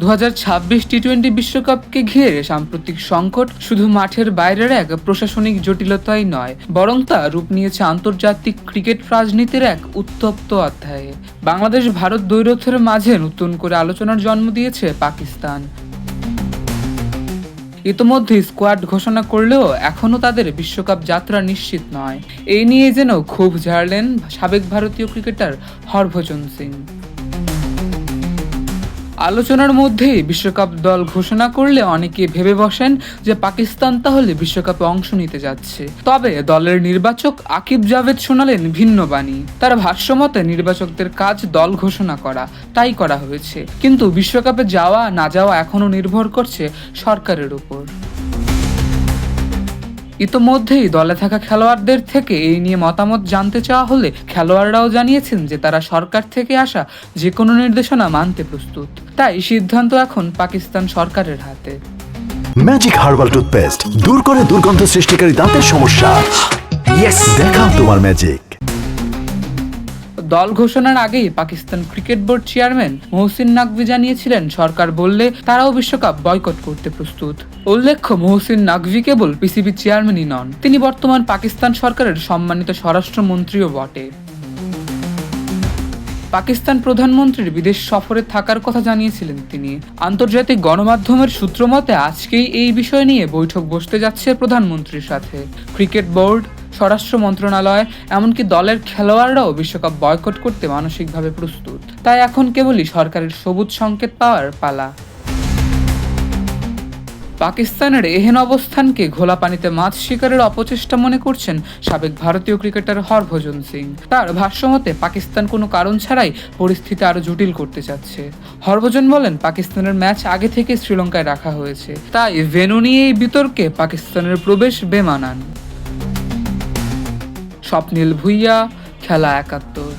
দু T twenty বিশ্বকাপকে ঘিরে সাম্প্রতিক সংকট শুধু মাঠের বাইরের এক প্রশাসনিক জটিলতাই নয়, বরং তা রূপ নিয়েছে আন্তর্জাতিক ক্রিকেট রাজনীতির এক উত্তপ্ত অধ্যায়ে। বাংলাদেশ ভারত দ্বৈরথের মাঝে নতুন করে আলোচনার জন্ম দিয়েছে পাকিস্তান। ইতোমধ্যে স্কোয়াড ঘোষণা করলেও এখনও তাদের বিশ্বকাপ যাত্রা নিশ্চিত নয়। এই নিয়ে যেন ক্ষোভ ঝাড়লেন সাবেক ভারতীয় ক্রিকেটার হরভজন সিং। আলোচনার মধ্যেই বিশ্বকাপ দল ঘোষণা করলে অনেকে ভেবে বসেন যে পাকিস্তান তাহলে বিশ্বকাপে অংশ নিতে যাচ্ছে। তবে দলের নির্বাচক আকিব জাভেদ শোনালেন ভিন্ন বাণী। তার ভাষ্যমতে নির্বাচকদের কাজ দল ঘোষণা করা, তাই করা হয়েছে। কিন্তু বিশ্বকাপে যাওয়া, না যাওয়া এখনও নির্ভর করছে সরকারের উপর। ইতোমধ্যেই দলে থাকা খেলোয়াড়দের থেকে এই নিয়ে মতামত জানতে চাওয়া হলে খেলোয়াড়রাও জানিয়েছেন যে তারা সরকার থেকে আসা যে কোনো নির্দেশনা মানতে প্রস্তুত। তাই সিদ্ধান্ত এখন পাকিস্তান সরকারের হাতে। ম্যাজিক হার্বাল টুথপেস্ট দূর করে দুর্গন্ধ সৃষ্টিকারী দাঁতের সমস্যা। দেখাও তোমার ম্যাজিক দল ঘোষণার আগেই Pakistan cricket board chairman Mohsin Naqvi জানিয়েছিলেন, সরকার বললে তারাও বিশ্বকাপ বয়কট করতে প্রস্তুত। উল্লেখ্য, মহসিন নাকভি কেবল পিসিবি চেয়ারম্যানই নন, তিনি বর্তমান পাকিস্তান সরকারের সম্মানিত স্বরাষ্ট্রমন্ত্রীও বটে। পাকিস্তান প্রধানমন্ত্রীর বিদেশ সফরে থাকার কথা জানিয়েছিলেন তিনি। আন্তর্জাতিক গণমাধ্যমের সূত্র মতে আজকেই এই বিষয় নিয়ে বৈঠক বসতে যাচ্ছে প্রধানমন্ত্রীর সাথে। ক্রিকেট বোর্ড স্বরাষ্ট্র মন্ত্রণালয়, এমনকি দলের খেলোয়াড়রাও বিশ্বকাপ বয়কট করতে মানসিকভাবে প্রস্তুত। তাই এখন কেবলই সরকারের সবুজ সংকেত পাওয়ার পালা। পাকিস্তানের এহেন অবস্থানকে ঘোলা পানিতে মাছ শিকারের অপচেষ্টা মনে করছেন সাবেক ভারতীয় ক্রিকেটার হরভজন সিং। তার ভাষ্যমতে, পাকিস্তান কোনো কারণ ছাড়াই পরিস্থিতি আরও জটিল করতে চাচ্ছে। হরভজন বলেন, পাকিস্তানের ম্যাচ আগে থেকে শ্রীলঙ্কায় রাখা হয়েছে। তাই ভেনু নিয়ে এই বিতর্কে পাকিস্তানের প্রবেশ বেমানান। স্বপ্নীল ভুইয়া খেলা একাত্তর।